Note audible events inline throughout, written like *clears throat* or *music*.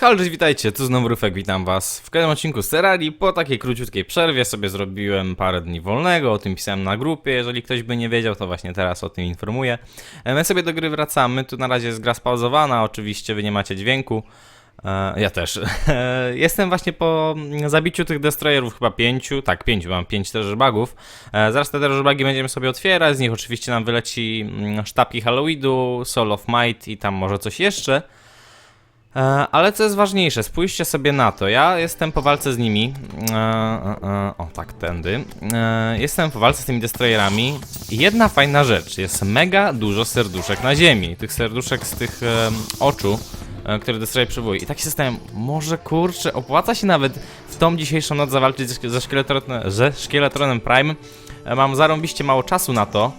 Halo, witajcie, tu znowu Rufek, witam was w kolejnym odcinku Terrarii. Po takiej króciutkiej przerwie sobie zrobiłem parę dni wolnego, o tym pisałem na grupie, jeżeli ktoś by nie wiedział, to właśnie teraz o tym informuję. E, My sobie do gry wracamy, tu na razie jest gra spauzowana, oczywiście wy nie macie dźwięku. E, Ja też. *laughs* E, Jestem właśnie po zabiciu tych destroyerów, chyba pięciu, tak, pięciu, mam pięć. E, Zaraz te treasure bugi będziemy sobie otwierać, z nich oczywiście nam wyleci mm, sztabki Halloweenu, Soul of Might i tam może coś jeszcze. E, Ale co jest ważniejsze, spójrzcie sobie na to. Ja jestem po walce z nimi. E, e, o, tak, tędy. Jestem po walce z tymi destroyerami. I jedna fajna rzecz. Jest mega dużo serduszek na ziemi. Tych serduszek z tych oczu, które destroyer przywołuje. I tak się zastanawiam, może kurczę, opłaca się nawet w tą dzisiejszą noc zawalczyć ze, szkie- ze, szkieletronem, ze szkieletronem Prime. Mam zarąbiście mało czasu na to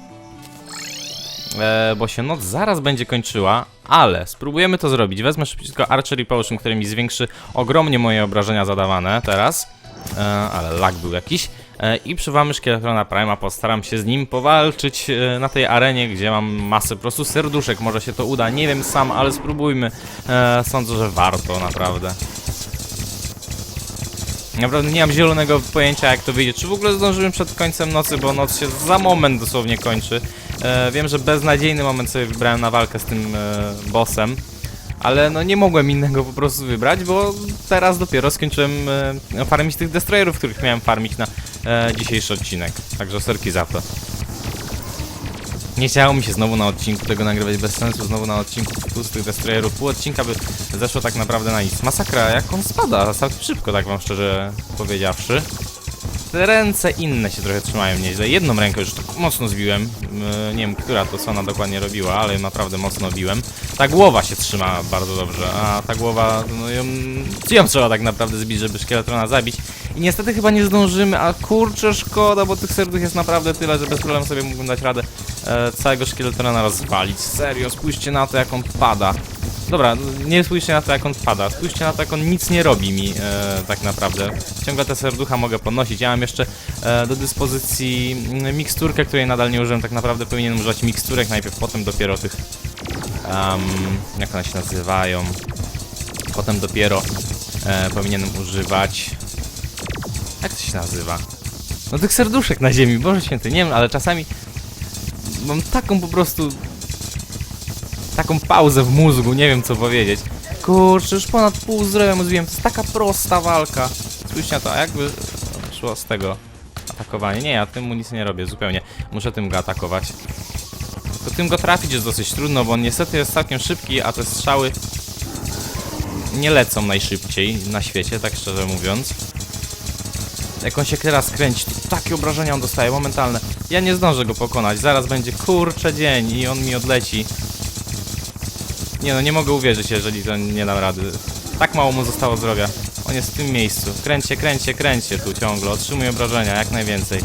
bo się noc zaraz będzie kończyła, ale spróbujemy to zrobić. Wezmę szybciutko Archery Potion, który mi zwiększy ogromnie moje obrażenia zadawane teraz, e, ale lag był jakiś. E, I przywamy Szkieletrona Prima, postaram się z nim powalczyć e, na tej arenie, gdzie mam masę po prostu serduszek. Może się to uda, nie wiem sam, ale spróbujmy. E, sądzę, że warto naprawdę. Naprawdę nie mam zielonego pojęcia jak to wyjdzie. Czy w ogóle zdążymy przed końcem nocy, bo noc się za moment dosłownie kończy. E, wiem, że beznadziejny moment sobie wybrałem na walkę z tym e, bossem. Ale no nie mogłem innego po prostu wybrać, bo teraz dopiero skończyłem e, farmić tych destroyerów, których miałem farmić na dzisiejszy odcinek. Także serki za to. Nie chciało mi się znowu na odcinku tego nagrywać bez sensu, znowu na odcinku pustych destroyerów. Pół odcinka by zeszło tak naprawdę na nic. Masakra, jak on spada, całkiem szybko, tak wam szczerze powiedziawszy. Ręce inne się trochę trzymają nieźle. Jedną rękę już tak mocno zbiłem. Yy, nie wiem, która to co dokładnie robiła, ale naprawdę mocno biłem. Ta głowa się trzyma bardzo dobrze, a ta głowa, no ją, ją trzeba tak naprawdę zbić, żeby szkieletrona zabić. I niestety chyba nie zdążymy, a kurczę szkoda, bo tych serduch jest naprawdę tyle, że bez problemu sobie mógłbym dać radę e, całego szkieletrona rozwalić. Serio, spójrzcie na to jak on pada. Dobra, nie spójrzcie na to jak on pada, spójrzcie na to jak on nic nie robi mi e, tak naprawdę. Ciągle te serducha mogę podnosić. Ja mam jeszcze e, do dyspozycji mm, miksturkę, której nadal nie użyłem. Tak naprawdę powinienem używać miksturek najpierw, potem dopiero tych... Um, jak one się nazywają? Potem dopiero e, powinienem używać... Jak to się nazywa? No tych serduszek na ziemi, Boże Święty, nie wiem, ale czasami mam taką po prostu taką pauzę w mózgu, nie wiem co powiedzieć. Kurczę, już ponad pół zdrowia mu zbiłem, to jest taka prosta walka. Spójrzcie na to, a jakby szło z tego atakowanie. Nie, ja tym mu nic nie robię, zupełnie. Muszę tym go atakować. Tylko tym go trafić jest dosyć trudno, bo on niestety jest całkiem szybki, a te strzały nie lecą najszybciej na świecie, tak szczerze mówiąc. Jak on się teraz kręci, to takie obrażenia on dostaje, momentalne. Ja nie zdążę go pokonać, zaraz będzie kurczę dzień i on mi odleci. Nie no, nie mogę uwierzyć, jeżeli to nie dam rady. Tak mało mu zostało zdrowia. On jest w tym miejscu. Kręćcie, kręćcie, kręćcie tu ciągle. Otrzymuj obrażenia, jak najwięcej.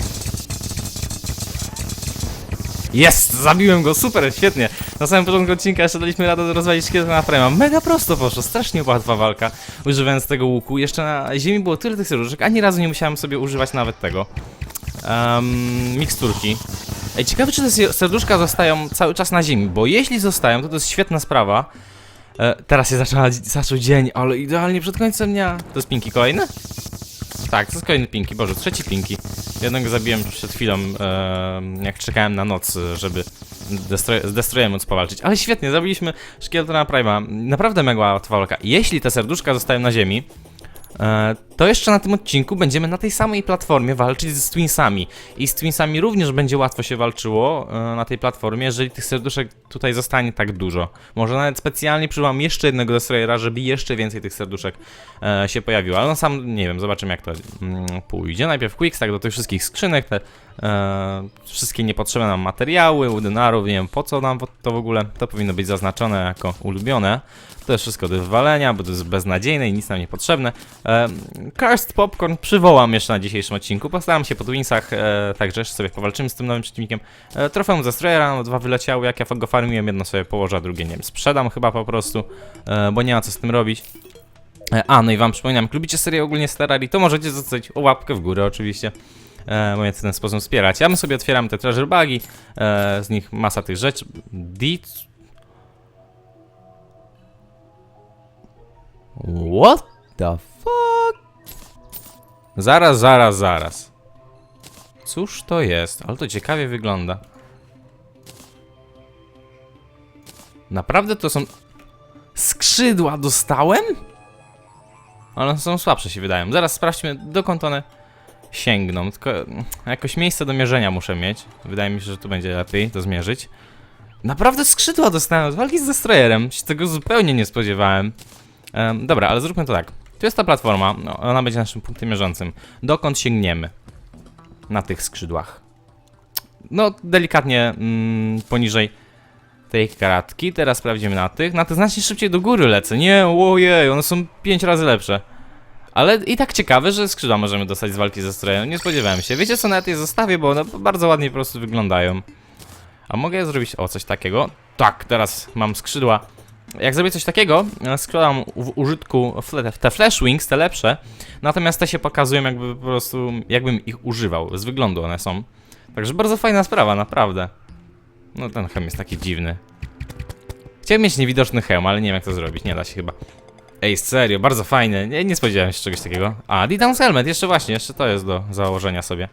Jest! Zabiłem go, super, świetnie. Na samym początku odcinka jeszcze daliśmy radę rozwalić na prema. Mega prosto poszło, strasznie łatwa walka. Używając tego łuku. Jeszcze na ziemi było tyle tych serduszek, ani razu nie musiałem sobie używać nawet tego. Um, miksturki. Ej, ciekawe czy te se- serduszka zostają cały czas na ziemi, bo jeśli zostają, to to jest świetna sprawa. E, teraz się zaczęła, zaczął dzień, ale idealnie przed końcem dnia. To jest pinki kolejny? Tak, to jest kolejny pinki, boże, trzeci pinki. Jednego zabiłem przed chwilą, e, jak czekałem na noc, żeby z destroyem móc powalczyć. Ale świetnie, zabiliśmy szkieletona Prima. Naprawdę mega łatwa walka. Jeśli te serduszka zostają na ziemi, to jeszcze na tym odcinku będziemy na tej samej platformie walczyć z Twinsami. I z Twinsami również będzie łatwo się walczyło e, na tej platformie, jeżeli tych serduszek tutaj zostanie tak dużo. Może nawet specjalnie przywołam jeszcze jednego Destroyera, żeby jeszcze więcej tych serduszek e, się pojawiło. Ale no sam nie wiem, zobaczymy jak to mm, pójdzie. Najpierw Quickstack do tych wszystkich skrzynek, te e, wszystkie niepotrzebne nam materiały, u dynarów, nie wiem po co nam to w ogóle. To powinno być zaznaczone jako ulubione. To jest wszystko do wywalenia, bo to jest beznadziejne i nic nam niepotrzebne. E, Cursed Popcorn przywołam jeszcze na dzisiejszym odcinku. Postaram się po Twinsach, e, także jeszcze sobie powalczymy z tym nowym przeciwnikiem. E, trofeum ze Strayera, no, dwa wyleciały, jak ja go farmiłem, jedno sobie położę, a drugie nie wiem, sprzedam chyba po prostu, e, bo nie ma co z tym robić. E, A, no i wam przypominam, jak lubicie serię ogólnie Terrarii, to możecie zostawić łapkę w górę oczywiście. E, mnie w ten sposób wspierać. Ja my sobie otwieram te treasure bugi, e, z nich masa tych rzeczy. What the fuck? Zaraz, zaraz, zaraz. Cóż to jest? Ale to ciekawie wygląda. Naprawdę to są... Skrzydła dostałem? Ale są słabsze się wydają. Zaraz sprawdźmy, dokąd one sięgną. Tylko jakoś miejsce do mierzenia muszę mieć. Wydaje mi się, że tu będzie lepiej to zmierzyć. Naprawdę skrzydła dostałem od walki z Destroyerem. Się tego zupełnie nie spodziewałem. Em, dobra, ale zróbmy to tak. Tu jest ta platforma, no, ona będzie naszym punktem mierzącym. Dokąd sięgniemy? Na tych skrzydłach. No, delikatnie mm, poniżej tej kratki. Teraz sprawdzimy na tych. Na tych znacznie szybciej do góry lecę. Nie, ojej, one są 5 razy lepsze. Ale i tak ciekawe, że skrzydła możemy dostać z walki ze strojem. Nie spodziewałem się. Wiecie co, nawet je zostawię, bo one bardzo ładnie po prostu wyglądają. A mogę zrobić, o, coś takiego? Tak, teraz mam skrzydła. Jak zrobię coś takiego, e, składam w użytku te flash wings, te lepsze, natomiast te się pokazują jakby po prostu, jakbym ich używał. Z wyglądu one są. Także bardzo fajna sprawa, naprawdę. No ten hełm jest taki dziwny. Chciałem mieć niewidoczny hełm, ale nie wiem jak to zrobić, nie da się chyba. Ej, serio, bardzo fajny, nie, nie spodziewałem się czegoś takiego. A, D-Downs Helmet, jeszcze właśnie, jeszcze to jest do założenia sobie.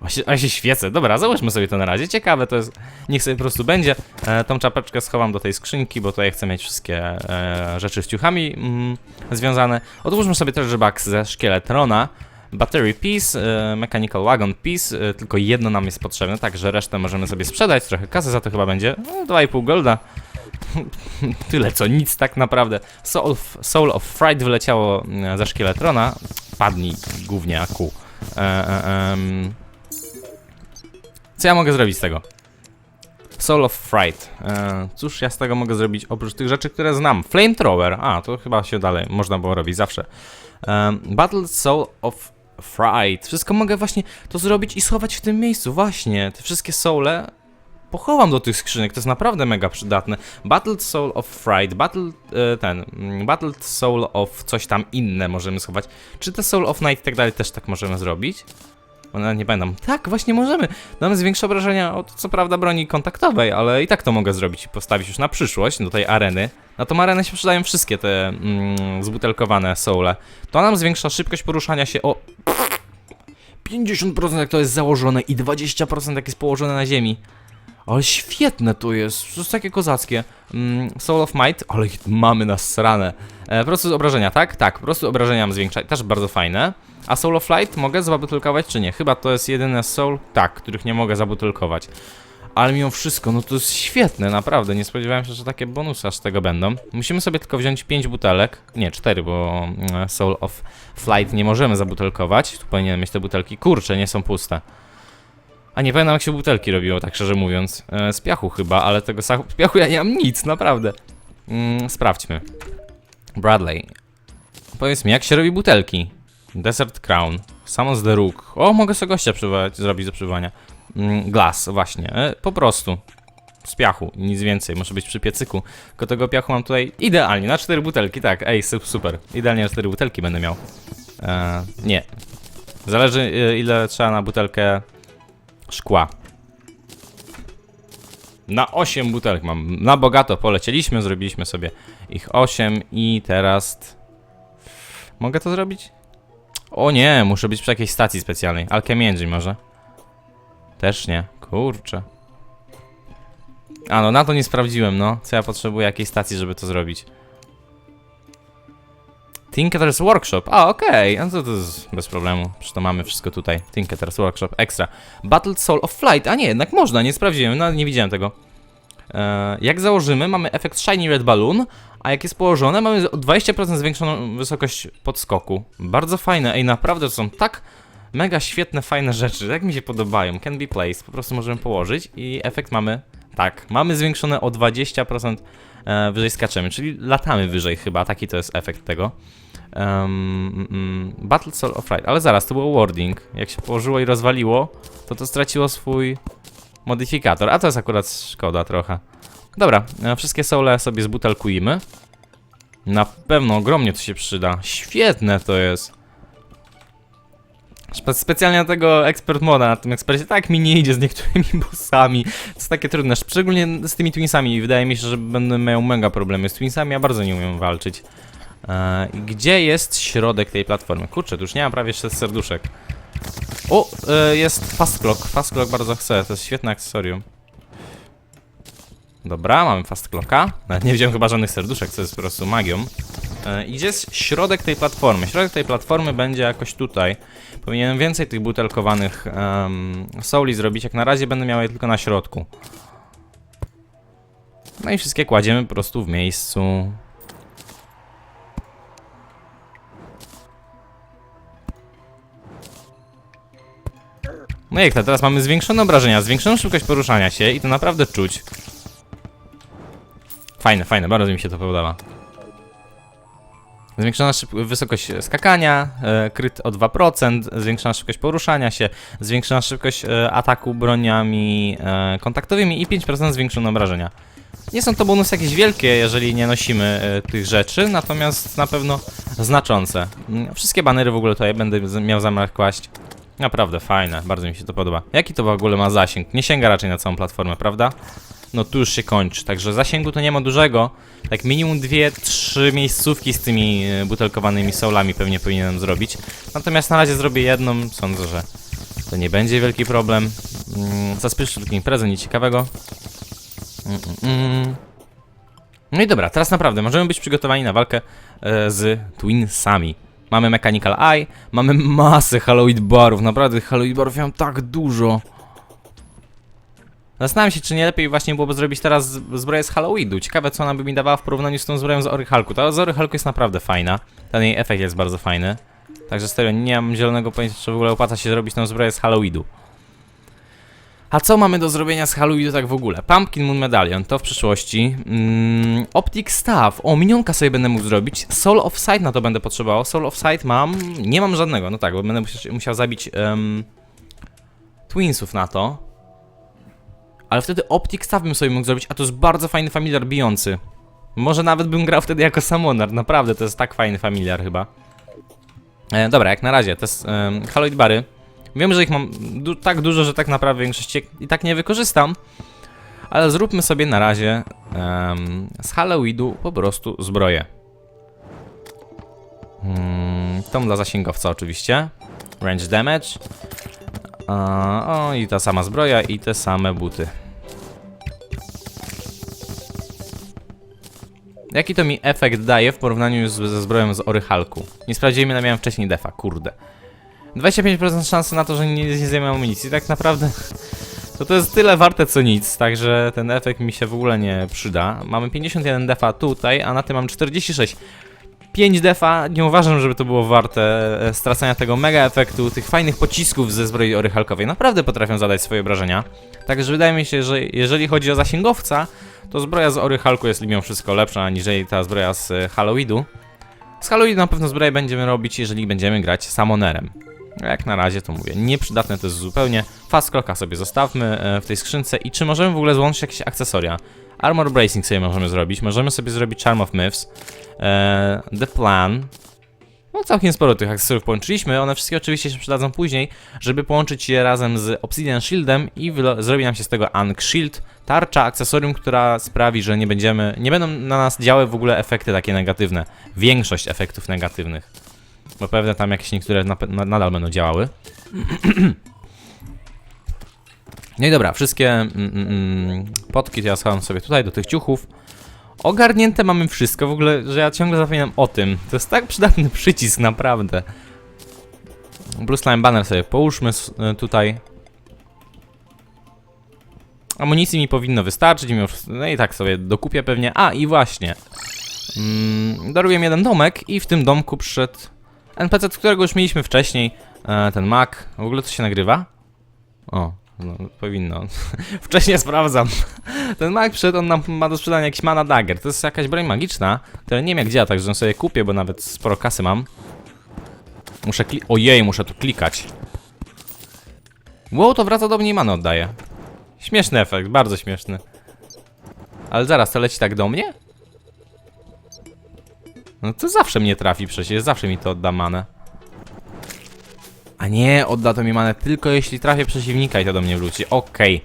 A się, a się świecę, dobra, załóżmy sobie to na razie, ciekawe to jest, niech sobie po prostu będzie. E, tą czapeczkę schowam do tej skrzynki, bo tutaj chcę mieć wszystkie e, rzeczy z ciuchami mm, związane. Odłóżmy sobie treasure box ze szkieletrona. Battery piece, e, mechanical wagon piece, e, tylko jedno nam jest potrzebne, także resztę możemy sobie sprzedać, trochę kasy za to chyba będzie, no, 2,5 golda. *laughs* Tyle co, nic tak naprawdę. Soul of, Soul of Fright wyleciało mm, ze szkieletrona, padnij głównie aku. E, e, em. Co ja mogę zrobić z tego? Soul of Fright. E, cóż ja z tego mogę zrobić oprócz tych rzeczy, które znam? Flamethrower. A, to chyba się dalej można było robić zawsze. E, Battle Soul of Fright. Wszystko mogę właśnie to zrobić i schować w tym miejscu. Właśnie, te wszystkie soule pochowam do tych skrzynek, to jest naprawdę mega przydatne. Battled Soul of Fright, Battle, e, ten, mm, Battled Soul of coś tam inne możemy schować. Czy te Soul of Night i tak dalej też tak możemy zrobić? One nie będą. Tak, właśnie możemy. Mamy zwiększe obrażenia od co prawda broni kontaktowej, ale i tak to mogę zrobić i postawić już na przyszłość do tej areny. Na tą arenę się przydają wszystkie te mm, zbutelkowane soule. To nam zwiększa szybkość poruszania się o 50% jak to jest założone i 20% jak jest położone na ziemi. Ale świetne to jest, to jest takie kozackie. Mm, Soul of Might, ale mamy na sranę. E, po prostu obrażenia, tak? Tak, po prostu obrażenia mam zwiększać, też bardzo fajne. A Soul of Light mogę zabutelkować czy nie? Chyba to jest jedyne Soul, tak, których nie mogę zabutelkować. Ale mimo wszystko, no to jest świetne, naprawdę. Nie spodziewałem się, że takie bonusy aż z tego będą. Musimy sobie tylko wziąć 5 butelek. Nie, 4, bo mm, Soul of Flight nie możemy zabutelkować. Tu powinienem mieć te butelki. Kurcze, nie są puste. A nie pamiętam jak się butelki robiło, tak szczerze mówiąc. E, z piachu chyba, ale tego z piachu ja nie mam nic, naprawdę. Mm, sprawdźmy. Bradley. Powiedz mi, jak się robi butelki? Desert Crown. Summons the Rook. O, mogę sobie gościa zrobić do przywołania. Mm, glass, właśnie. E, po prostu. Z piachu, nic więcej. Muszę być przy piecyku. Tylko tego piachu mam tutaj idealnie, na cztery butelki, tak. Ej, su- super. Idealnie na cztery butelki będę miał. E, nie. Zależy e, ile trzeba na butelkę szkła. Na 8 butelek mam. Na bogato polecieliśmy, zrobiliśmy sobie ich 8 i teraz... Mogę to zrobić? O nie, muszę być przy jakiejś stacji specjalnej. Alchemy może? Też nie. Kurczę. A no, na to nie sprawdziłem, no. Co ja potrzebuję jakiej stacji, żeby to zrobić? Tinker's Workshop. A, okej. A to, to jest bez problemu. Przecież to mamy wszystko tutaj. Tinker's Workshop. Ekstra. Battled Soul of Flight. A nie, jednak można. Nie sprawdziłem. No, nie widziałem tego. E, jak założymy, mamy efekt Shiny Red Balloon, a jak jest położone, mamy o 20% zwiększoną wysokość podskoku. Bardzo fajne. Ej, naprawdę to są tak mega świetne, fajne rzeczy. Jak mi się podobają. Can be placed. Po prostu możemy położyć i efekt mamy... Tak, mamy zwiększone o 20% e, wyżej skaczemy, czyli latamy wyżej chyba. Taki to jest efekt tego. Um, mm, Battle Soul of Fright, ale zaraz, to było wording. Jak się położyło i rozwaliło, to to straciło swój modyfikator, a to jest akurat szkoda trochę. Dobra, e, wszystkie soule sobie zbutelkujemy. Na pewno ogromnie to się przyda. Świetne to jest. Spe specjalnie na tego ekspert moda, na tym ekspercie tak mi nie idzie z niektórymi *laughs* bossami. To jest takie trudne, szczególnie z tymi twinsami. Wydaje mi się, że będę miał mega problemy z twinsami, ja bardzo nie umiem walczyć. E, i gdzie jest środek tej platformy? Kurczę, tu już nie ma prawie 6 serduszek. O, e, jest fast clock. Fast clock bardzo chcę, to jest świetne akcesorium. Dobra, mamy fast clocka. Nawet nie wziąłem chyba żadnych serduszek, co jest po prostu magią. E, gdzie jest środek tej platformy? Środek tej platformy będzie jakoś tutaj. Powinienem więcej tych butelkowanych um, souli zrobić. Jak na razie będę miał je tylko na środku. No i wszystkie kładziemy po prostu w miejscu. No jak to, teraz mamy zwiększone obrażenia, zwiększoną szybkość poruszania się i to naprawdę czuć. Fajne, fajne, bardzo mi się to podoba. Zwiększona wysokość skakania, e, kryt o 2%, zwiększona szybkość poruszania się, zwiększona szybkość e, ataku broniami e, kontaktowymi i 5% zwiększone obrażenia. Nie są to bonusy jakieś wielkie, jeżeli nie nosimy e, tych rzeczy, natomiast na pewno znaczące. Mm, Wszystkie banery w ogóle tutaj będę miał zamiar kłaść. Naprawdę fajne, bardzo mi się to podoba. Jaki to w ogóle ma zasięg? Nie sięga raczej na całą platformę, prawda? No tu już się kończy, także zasięgu to nie ma dużego. Tak minimum dwie, trzy miejscówki z tymi e, butelkowanymi soulami pewnie powinienem zrobić. Natomiast na razie zrobię jedną, sądzę, że to nie będzie wielki problem. Zaspiszę tylko imprezę, nic ciekawego. No i dobra, teraz naprawdę możemy być przygotowani na walkę e, z Twinsami. Mamy Mechanical Eye, mamy masę Halloween barów, naprawdę Halloween barów ja mam tak dużo. Zastanawiam się, czy nie lepiej właśnie byłoby zrobić teraz zbroję z Halloweenu. Ciekawe, co ona by mi dawała w porównaniu z tą zbroją z Orychalku. Ta z Orychalku jest naprawdę fajna. Ten jej efekt jest bardzo fajny. Także serio, nie mam zielonego pojęcia, czy w ogóle opłaca się zrobić tą zbroję z Halloweenu. A co mamy do zrobienia z Halloweenu tak w ogóle? Pumpkin Moon Medallion, to w przyszłości. Mm, Optic Staff, o minionka sobie będę mógł zrobić. Soul of Sight na to będę potrzebował. Soul of Sight mam, nie mam żadnego, no tak, bo będę musiał, musiał zabić em, Twinsów na to. Ale wtedy Optic Staff bym sobie mógł zrobić, a to jest bardzo fajny familiar bijący. Może nawet bym grał wtedy jako Summoner, naprawdę, to jest tak fajny familiar chyba. E, dobra, jak na razie, to jest um, Haloid Bary. Wiem, że ich mam du tak dużo, że tak naprawdę większości i tak nie wykorzystam. Ale zróbmy sobie na razie z Halloweenu po prostu zbroję. Mm, tą dla zasięgowca oczywiście. Range damage. O, i ta sama zbroja i te same buty. Jaki to mi efekt daje w porównaniu z, ze zbroją z Orychalku? Nie sprawdziłem, ile miałem wcześniej defa, kurde. 25% szansy na to, że nie, nie zajmę amunicji. Tak naprawdę *laughs* to to jest tyle warte co nic, także ten efekt mi się w ogóle nie przyda. Mamy 51 defa tutaj, a na tym mam 46. 5 defa, nie uważam, żeby to było warte e, stracenia tego mega efektu, tych fajnych pocisków ze zbroi orychalkowej. Naprawdę potrafią zadać swoje obrażenia. Także wydaje mi się, że jeżeli chodzi o zasięgowca, to zbroja z orychalku jest mimo wszystko lepsza aniżeli ta zbroja z e, Halloweenu. Z Halloweenu na pewno zbroję będziemy robić, jeżeli będziemy grać Summonerem. Jak na razie to mówię, nieprzydatne to jest zupełnie. Fast clocka sobie zostawmy e, w tej skrzynce i czy możemy w ogóle złączyć jakieś akcesoria? Armor bracing sobie możemy zrobić, możemy sobie zrobić Charm of Myths, e, The Plan. No całkiem sporo tych akcesoriów połączyliśmy, one wszystkie oczywiście się przydadzą później, żeby połączyć je razem z Obsidian Shieldem i zrobi nam się z tego Ankh Shield, tarcza, akcesorium, która sprawi, że nie będziemy, nie będą na nas działy w ogóle efekty takie negatywne. Większość efektów negatywnych. Bo pewnie tam jakieś niektóre na, na, nadal będą działały. *clears throat* No i dobra, wszystkie mm, mm, mm, potki to ja schowam sobie tutaj do tych ciuchów. Ogarnięte mamy wszystko, w ogóle, że ja ciągle zapominam o tym. To jest tak przydatny przycisk, naprawdę. Blue Slime Banner sobie połóżmy y, tutaj. Amunicji mi powinno wystarczyć, no i tak sobie dokupię pewnie. A, i właśnie. Mm, daruję jeden domek i w tym domku przyszedł NPC, którego już mieliśmy wcześniej. E, ten Mac. W ogóle to się nagrywa? O, no, powinno. *laughs* Wcześniej sprawdzam. Ten Mac przyszedł, on nam ma do sprzedania jakiś mana dagger. To jest jakaś broń magiczna, która nie wiem jak działa, także ją sobie kupię, bo nawet sporo kasy mam. Muszę kli... Ojej, muszę tu klikać. Wow, to wraca do mnie i mana oddaje. Śmieszny efekt, bardzo śmieszny. Ale zaraz, to leci tak do mnie? No to zawsze mnie trafi przecież, zawsze mi to odda manę. A nie, odda to mi manę tylko jeśli trafię przeciwnika i to do mnie wróci. Okej.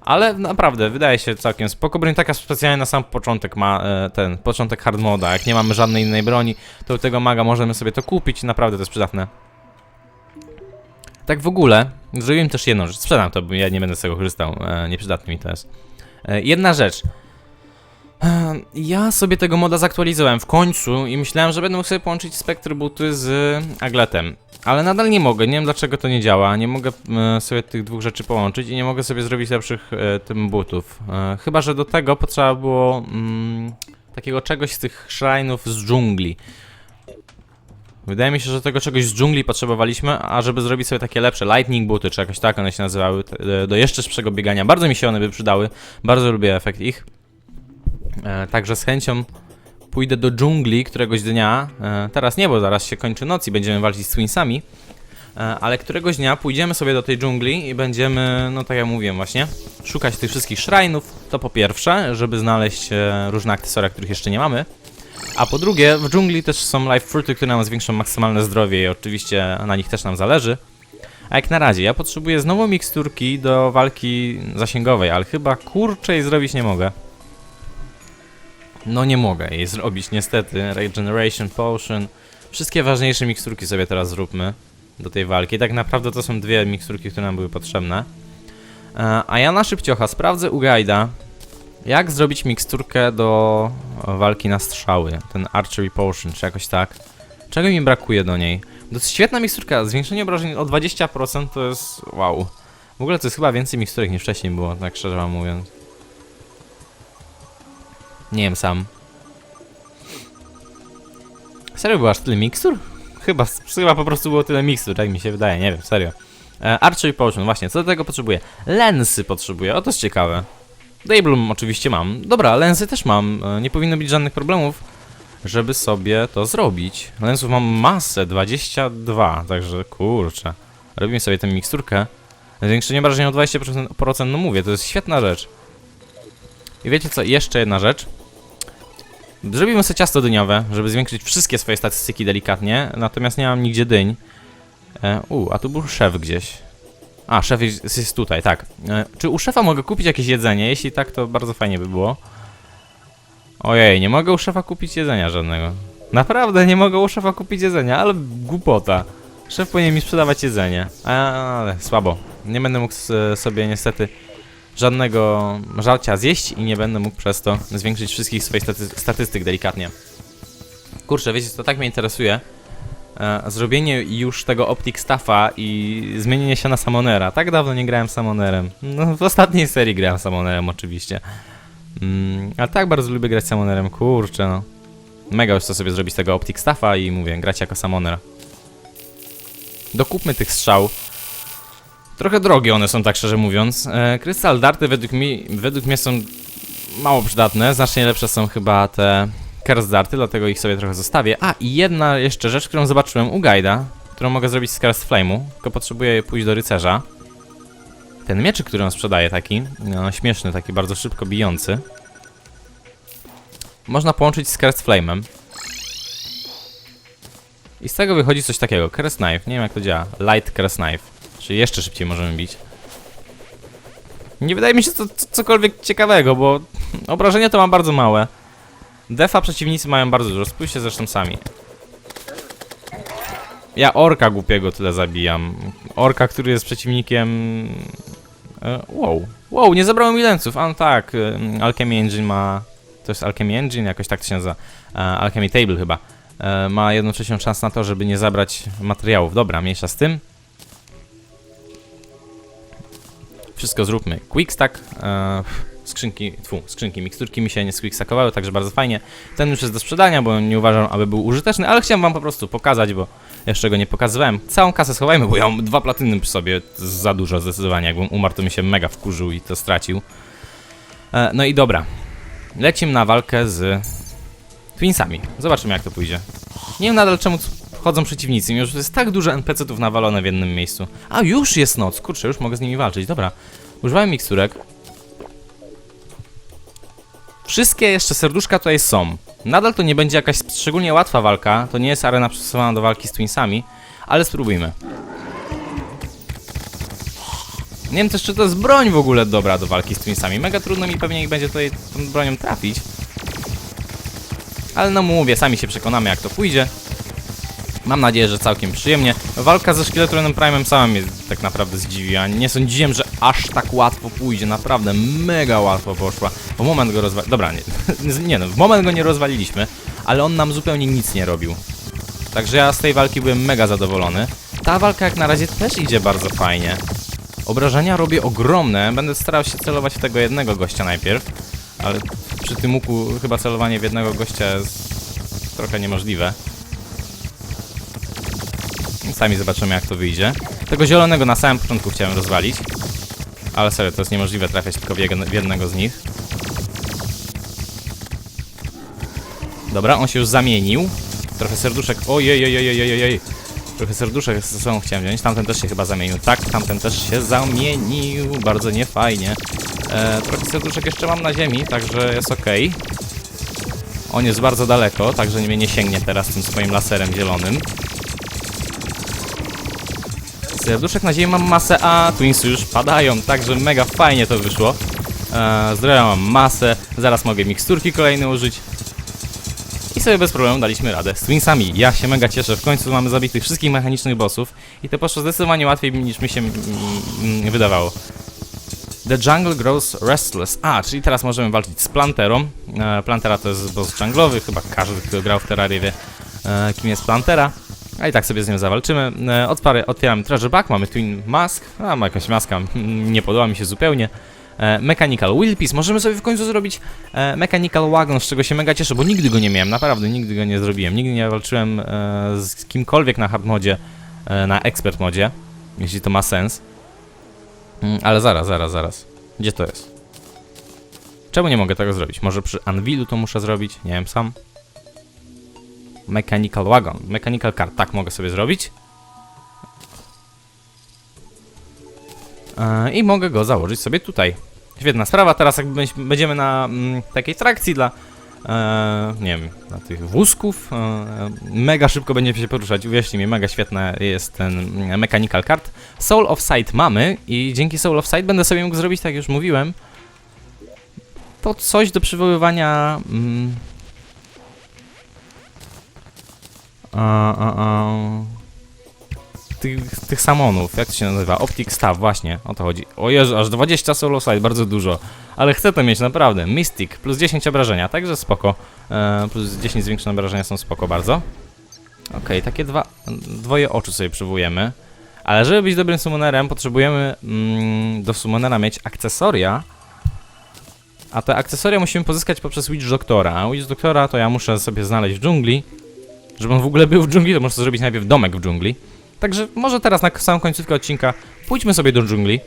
Ale naprawdę, wydaje się całkiem spoko. Broń taka specjalnie na sam początek ma e, ten, początek hard moda. Jak nie mamy żadnej innej broni, to u tego maga możemy sobie to kupić. Naprawdę to jest przydatne. Tak w ogóle, zrobiłem też jedną rzecz. Sprzedam to, bo ja nie będę z tego korzystał. E, nieprzydatny mi to jest. E, jedna rzecz. E, Ja sobie tego moda zaktualizowałem w końcu i myślałem, że będę mógł sobie połączyć spektry buty z agletem. Ale nadal nie mogę, nie wiem dlaczego to nie działa. Nie mogę e, sobie tych dwóch rzeczy połączyć i nie mogę sobie zrobić lepszych e, tym butów. E, chyba, że do tego potrzeba było mm, takiego czegoś z tych shrine'ów z dżungli. Wydaje mi się, że tego czegoś z dżungli potrzebowaliśmy, a żeby zrobić sobie takie lepsze lightning booty, czy jakoś tak one się nazywały, do jeszcze szybszego biegania. Bardzo mi się one by przydały, bardzo lubię efekt ich. E, także z chęcią pójdę do dżungli któregoś dnia. E, teraz nie, bo zaraz się kończy noc i będziemy walczyć z Twinsami. E, ale któregoś dnia pójdziemy sobie do tej dżungli i będziemy, no tak jak mówiłem właśnie, szukać tych wszystkich shrine'ów. To po pierwsze, żeby znaleźć różne akcesoria, których jeszcze nie mamy. A po drugie, w dżungli też są life fruity, które nam zwiększą maksymalne zdrowie i oczywiście na nich też nam zależy. A jak na razie, ja potrzebuję znowu miksturki do walki zasięgowej, ale chyba kurczej zrobić nie mogę. No nie mogę jej zrobić niestety. Regeneration Potion. Wszystkie ważniejsze miksturki sobie teraz zróbmy do tej walki. Tak naprawdę to są dwie miksturki, które nam były potrzebne. E, A ja na szybciocha sprawdzę u guida, jak zrobić miksturkę do walki na strzały. Ten Archery Potion, czy jakoś tak. Czego mi brakuje do niej? To jest świetna miksturka. Zwiększenie obrażeń o 20% to jest wow. W ogóle to jest chyba więcej miksturek niż wcześniej było, tak szczerze wam mówiąc. Nie wiem sam. Serio było aż tyle mikstur? Chyba, chyba po prostu było tyle mikstur, tak mi się wydaje, nie wiem, serio. E, Archery Potion, właśnie, co do tego potrzebuję? Lensy potrzebuję, o to jest ciekawe. Daybloom oczywiście mam. Dobra, lensy też mam, e, nie powinno być żadnych problemów, żeby sobie to zrobić. Lensów mam masę, 22, także kurczę. Robimy sobie tę miksturkę. Zwiększenie obrażeń o 20%, procent, no mówię, to jest świetna rzecz. I wiecie co, jeszcze jedna rzecz. Zrobimy sobie ciasto dyniowe, żeby zwiększyć wszystkie swoje statystyki delikatnie, natomiast nie mam nigdzie dyń. E, u, a tu był szef gdzieś. A, szef jest, jest tutaj, tak. E, czy u szefa mogę kupić jakieś jedzenie? Jeśli tak, to bardzo fajnie by było. Ojej, nie mogę u szefa kupić jedzenia żadnego. Naprawdę nie mogę u szefa kupić jedzenia, ale głupota. Szef powinien mi sprzedawać jedzenie. Ale słabo. Nie będę mógł sobie niestety żadnego żarcia zjeść i nie będę mógł przez to zwiększyć wszystkich swoich staty statystyk delikatnie. Kurczę, wiecie co, tak mnie interesuje. E, zrobienie już tego Optic Staffa i zmienienie się na Summonera. Tak dawno nie grałem Summonerem. No, w ostatniej serii grałem Summonerem oczywiście. Mm, ale tak bardzo lubię grać Summonerem, kurczę no. Mega już chcę sobie zrobić tego Optic Staffa i mówię, grać jako Summoner. Dokupmy tych strzał. Trochę drogie one są, tak szczerze mówiąc. E, Krystal Darty według, mi, według mnie są mało przydatne. Znacznie lepsze są chyba te Curse Darty, dlatego ich sobie trochę zostawię. A, i jedna jeszcze rzecz, którą zobaczyłem u Guida, którą mogę zrobić z Curse Flame'u, tylko potrzebuję pójść do rycerza. Ten mieczyk, który on sprzedaje, taki no, śmieszny, taki bardzo szybko bijący. Można połączyć z Curse Flame'em. I z tego wychodzi coś takiego, Curse Knife, nie wiem jak to działa, Light Curse Knife, czyli jeszcze szybciej możemy bić. Nie wydaje mi się to co- cokolwiek ciekawego, bo obrażenia to mam bardzo małe. Defa przeciwnicy mają bardzo dużo, spójrzcie zresztą sami. Ja orka głupiego tyle zabijam. Orka, który jest przeciwnikiem... E, wow, wow, nie zabrało mi. A no tak, e, Alchemy Engine ma... To jest Alchemy Engine, jakoś tak to się nazywa. E, Alchemy Table chyba. E, ma jedną trzecią szans na to, żeby nie zabrać materiałów. Dobra, mniejsza z tym. Wszystko zróbmy. Quickstack. E, skrzynki, tfu, skrzynki, miksturki mi się nie squickstackowały, także bardzo fajnie. Ten już jest do sprzedania, bo nie uważam, aby był użyteczny, ale chciałem wam po prostu pokazać, bo jeszcze go nie pokazywałem. Całą kasę schowajmy, bo ja mam dwa platyny przy sobie, za dużo zdecydowanie. Jakbym umarł, to mi się mega wkurzył i to stracił. E, no i dobra. Lecimy na walkę z Twinsami. Zobaczymy jak to pójdzie. Nie wiem nadal czemu chodzą przeciwnicy, mimo że to jest tak dużo NPC-ów nawalone w jednym miejscu. A, już jest noc, kurczę, już mogę z nimi walczyć, dobra. Używałem miksturek. Wszystkie jeszcze serduszka tutaj są. Nadal to nie będzie jakaś szczególnie łatwa walka, to nie jest arena przystosowana do walki z Twinsami, ale spróbujmy. Nie wiem też, czy to jest broń w ogóle dobra do walki z Twinsami. Mega trudno mi pewnie ich będzie tutaj tą bronią trafić. Ale no mówię, sami się przekonamy jak to pójdzie. Mam nadzieję, że całkiem przyjemnie. Walka ze Szkieletronem Prime'em sama mnie tak naprawdę zdziwiła. Nie sądziłem, że aż tak łatwo pójdzie. Naprawdę mega łatwo poszła. W moment go rozwali... Dobra, *laughs* nie, nie no, w moment go nie rozwaliliśmy, ale on nam zupełnie nic nie robił. Także ja z tej walki byłem mega zadowolony. Ta walka jak na razie też idzie bardzo fajnie. Obrażenia robię ogromne. Będę starał się celować w tego jednego gościa najpierw. Ale przy tym łuku chyba celowanie w jednego gościa jest trochę niemożliwe. Sami zobaczymy jak to wyjdzie. Tego zielonego na samym początku chciałem rozwalić. Ale serio, to jest niemożliwe trafiać tylko w, jednego z nich. Dobra, on się już zamienił. Trochę serduszek. Ojej, ojej, ojej, ojej. Trochę serduszek ze sobą chciałem wziąć. Tamten też się chyba zamienił. Tak, tamten też się zamienił. Bardzo niefajnie. E, trochę serduszek jeszcze mam na ziemi, także jest ok. On jest bardzo daleko, także mnie nie sięgnie teraz tym swoim laserem zielonym. Serduszek na ziemi mam masę, a Twinsy już padają, także mega fajnie to wyszło. E, zdrowia mam masę, zaraz mogę miksturki kolejne użyć. I sobie bez problemu daliśmy radę z Twinsami. Ja się mega cieszę, w końcu mamy zabitych wszystkich mechanicznych bossów i to poszło zdecydowanie łatwiej niż mi się mm, mm, wydawało. The jungle grows restless. A, czyli teraz możemy walczyć z Planterą. E, Plantera to jest boss junglowy, chyba każdy, kto grał w Terrarię wie, e, kim jest Plantera. A i tak sobie z nią zawalczymy. E, otwary, otwieramy Treasure Back, mamy Twin Mask. A, ma jakąś maska, nie podoba mi się zupełnie. E, Mechanical Wheel Piece. Możemy sobie w końcu zrobić e, Mechanical Wagon, z czego się mega cieszę, bo nigdy go nie miałem, naprawdę nigdy go nie zrobiłem. Nigdy nie walczyłem z kimkolwiek na hard modzie, na expert modzie, jeśli to ma sens. Mm, ale zaraz, zaraz, zaraz. Gdzie to jest? Czemu nie mogę tego zrobić? Może przy Anvilu to muszę zrobić? Nie wiem sam. Mechanical Wagon. Mechanical Car. Tak mogę sobie zrobić. E, I mogę go założyć sobie tutaj. Świetna sprawa. Teraz jak będziemy na mm, takiej trakcji dla e, nie wiem, na tych wózków, e, mega szybko będziemy się poruszać. Uwierzcie mi, mega świetna jest ten mm, Mechanical Card. Soul of Sight mamy i dzięki Soul of Sight będę sobie mógł zrobić, tak jak już mówiłem, to coś do przywoływania mm, a, a, a, tych, tych samonów, jak to się nazywa? Optic Staff, właśnie, o to chodzi. O Jezu, aż 20 solo side, bardzo dużo. Ale chcę to mieć, naprawdę. Mystic, plus 10 obrażenia, także spoko. E, plus 10 zwiększone obrażenia są spoko bardzo. Okej, takie dwa, dwoje oczu sobie przywołujemy. Ale żeby być dobrym summonerem, potrzebujemy mm, do summonera mieć akcesoria. A te akcesoria musimy pozyskać poprzez Witch Doktora. Witch Doktora to ja muszę sobie znaleźć w dżungli. Żeby on w ogóle był w dżungli, to muszę zrobić najpierw domek w dżungli. Także może teraz na samą końcówkę odcinka pójdźmy sobie do dżungli.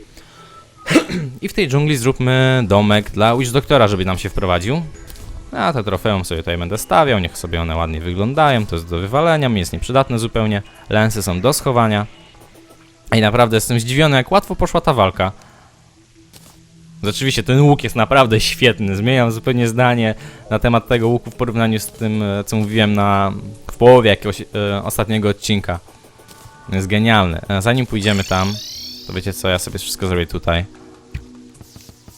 *clears throat* I w tej dżungli zróbmy domek dla Witch Doktora, żeby nam się wprowadził. A te trofeum sobie tutaj będę stawiał, niech sobie one ładnie wyglądają. To jest do wywalenia, mi jest nieprzydatne zupełnie. Lensy są do schowania. I naprawdę jestem zdziwiony, jak łatwo poszła ta walka. Rzeczywiście, ten łuk jest naprawdę świetny. Zmieniam zupełnie zdanie na temat tego łuku w porównaniu z tym, e, co mówiłem na, w połowie jakiegoś e, ostatniego odcinka. Jest genialny. E, Zanim pójdziemy tam, to wiecie co, ja sobie wszystko zrobię tutaj.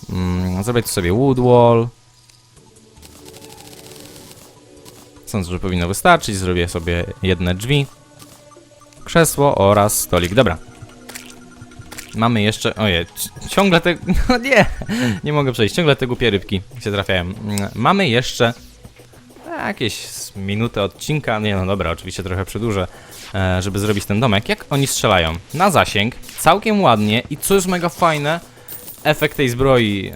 Mm, zrobię tu sobie wood wall. Sądzę, że powinno wystarczyć. Zrobię sobie jedne drzwi, krzesło oraz stolik. Dobra. Mamy jeszcze. Ojej, c- ciągle te. *laughs* No nie! Nie mogę przejść. Ciągle te głupie rybki się trafiają. Mm, Mamy jeszcze jakieś z minutę odcinka. Nie no dobra, oczywiście trochę przedłużę, e, żeby zrobić ten domek. Jak oni strzelają? Na zasięg, całkiem ładnie i co jest mega fajne, efekt tej zbroi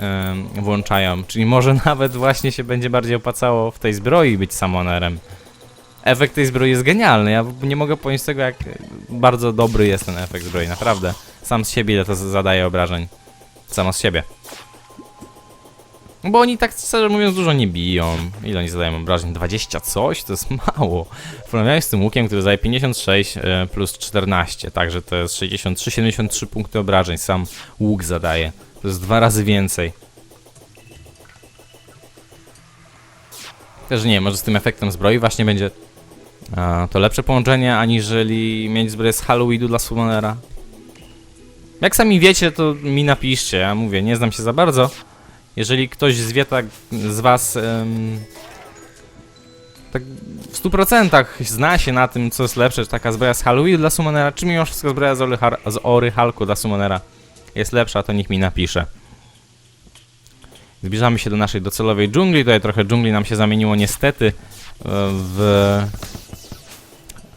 włączają. Czyli może *laughs* nawet właśnie się będzie bardziej opłacało w tej zbroi być samonerem. Efekt tej zbroi jest genialny. Ja nie mogę pojąć tego, jak bardzo dobry jest ten efekt zbroi, naprawdę. Sam z siebie ile to zadaje obrażeń. Samo z siebie. Bo oni tak szczerze mówiąc dużo nie biją. Ile oni zadają obrażeń? 20 coś? To jest *laughs* mało. W porównaniu z tym łukiem, który zadaje 56 e, plus 14, także to jest 63, 73 punkty obrażeń. Sam łuk zadaje. To jest dwa razy więcej. Też nie może z tym efektem zbroi właśnie będzie a, to lepsze połączenie, aniżeli mieć zbroję z Halloweenu dla Summonera. Jak sami wiecie, to mi napiszcie. Ja mówię, nie znam się za bardzo. Jeżeli ktoś z wie tak z was em, tak w 100% zna się na tym, co jest lepsze, czy taka zbroja z Halloween dla Summonera, czy mimo wszystko zbroja z, Ory, z dla Summonera jest lepsza, to niech mi napisze. Zbliżamy się do naszej docelowej dżungli. Tutaj trochę dżungli nam się zamieniło niestety e, w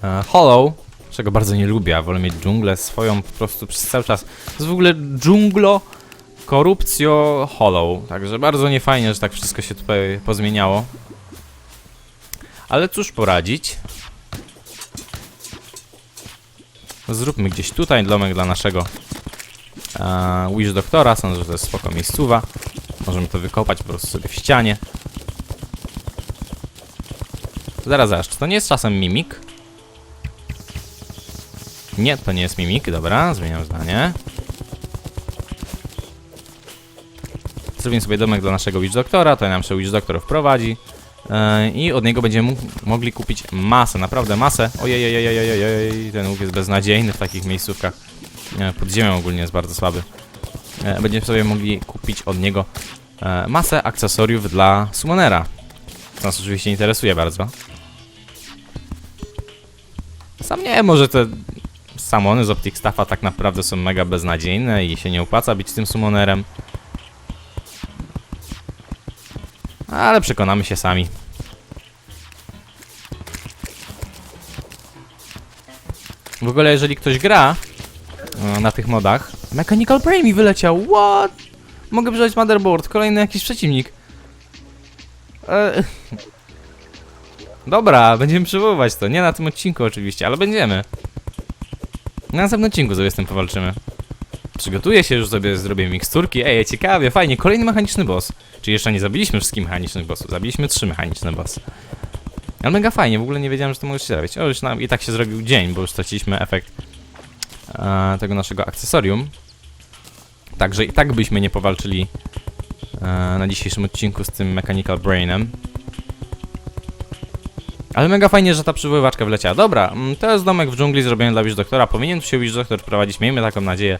e, Hollow, czego bardzo nie lubię. a Wolę mieć dżunglę swoją po prostu przez cały czas. To jest w ogóle dżunglo korupcjo Hollow. Także bardzo niefajnie, że tak wszystko się tutaj pozmieniało. Ale cóż poradzić? Zróbmy gdzieś tutaj domek dla naszego e, Wish Doktora. Sądzę, że to jest spoko miejscowa. Możemy to wykopać po prostu sobie w ścianie. Zaraz, zaraz, czy to nie jest czasem mimik? Nie, to nie jest mimik, dobra, zmieniam zdanie. Zrobimy sobie domek dla naszego Witch Doktora, to nam się Witch Doktor wprowadzi. Yy, I od niego będziemy mogli kupić masę, naprawdę masę. Ojej, ojej, ojej, ojej, ten łuk jest beznadziejny w takich miejscówkach. E, Pod ziemią ogólnie jest bardzo słaby. E, Będziemy sobie mogli kupić od niego e, masę akcesoriów dla Summonera. Co nas oczywiście interesuje bardzo. Sam nie może te samony z Optic Staffa tak naprawdę są mega beznadziejne i się nie opłaca być tym Summonerem. Ale przekonamy się sami. W ogóle jeżeli ktoś gra e, na tych modach, Mechanical Brain mi wyleciał, what? Mogę przeżyć motherboard, kolejny jakiś przeciwnik. E... *laughs* Dobra, będziemy przywoływać to, nie na tym odcinku oczywiście, ale będziemy. Na następnym odcinku sobie z tym powalczymy. Przygotuję się już sobie, zrobię miksturki. Ej, ciekawie, fajnie, kolejny mechaniczny boss. Czyli jeszcze nie zabiliśmy wszystkich mechanicznych bossów, zabiliśmy trzy mechaniczne bossy. Ale mega fajnie, w ogóle nie wiedziałem, że to może się zrobić. O, już nam i tak się zrobił dzień, bo już straciliśmy efekt e, tego naszego akcesorium. Także i tak byśmy nie powalczyli e, na dzisiejszym odcinku z tym Mechanical Brainem. Ale mega fajnie, że ta przywoływaczka wleciała. Dobra, mm, to jest domek w dżungli zrobiony dla Wish Doktora. Powinien tu się Wish Doktor prowadzić, miejmy taką nadzieję.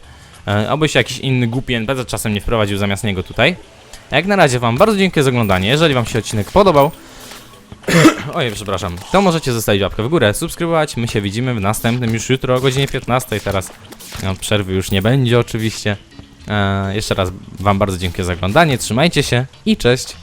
E, Oby się jakiś inny głupi NPC czasem nie wprowadził zamiast niego tutaj. A jak na razie wam bardzo dziękuję za oglądanie. Jeżeli wam się odcinek podobał, *coughs* ojej, przepraszam, to możecie zostawić łapkę w górę, subskrybować. My się widzimy w następnym już jutro o godzinie 15. Teraz no, przerwy już nie będzie oczywiście. E, jeszcze raz wam bardzo dziękuję za oglądanie. Trzymajcie się i cześć.